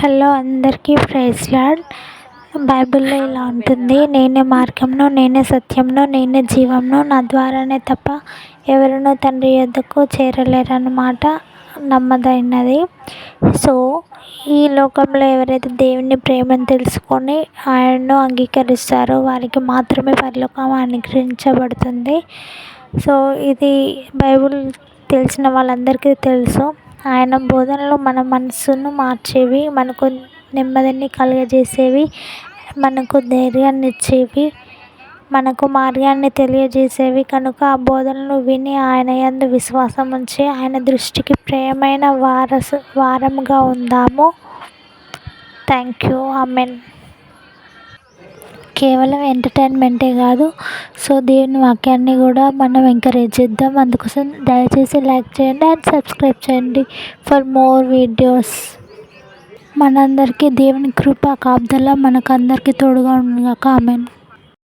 Hello అందరికీ praise lord. బైబిల్లో ఇలా ఉంటుంది నేనే మార్గంను నేనే సత్యంను నేనే జీవంను నా ద్వారానే తప్ప ఎవరినో తండ్రి యొద్దకు చేరలేరు అన్నమాట సో ఈ లోకంలో ఎవరైతే దేవుని ప్రేమను తెలుసుకొని ఆయనను అంగీకరిస్తారో వారికి మాత్రమే పరలోకం అనుగ్రహించబడుతుంది. సో ఇది బైబిల్ తెలిసిన వాళ్ళందరికీ తెలుసు. ఆయన బోధనలు మన మనసును మార్చేవి మనకు నెమ్మదిని కలుగజేసేవి మనకు ధైర్యాన్ని ఇచ్చేవి మనకు మార్గాన్ని తెలియజేసేవి. కనుక ఆ బోధనలు విని ఆయన యందు విశ్వాసం ఉంచి ఆయన దృష్టికి ప్రియమైన వారసు వారముగా ఉందాము. థ్యాంక్ యూ ఆమెన్ కేవలం ఎంటర్టైన్మెంటే కాదు. సో దేవుని వాక్యాన్ని కూడా మనం ఎంకరేజ్ చేద్దాం. అందుకోసం దయచేసి లైక్ చేయండి అండ్ సబ్స్క్రైబ్ చేయండి ఫర్ మోర్ వీడియోస్ మనందరికీ దేవుని కృప కాపుదల మనకందరికీ తోడుగా ఉండగా ఆమెను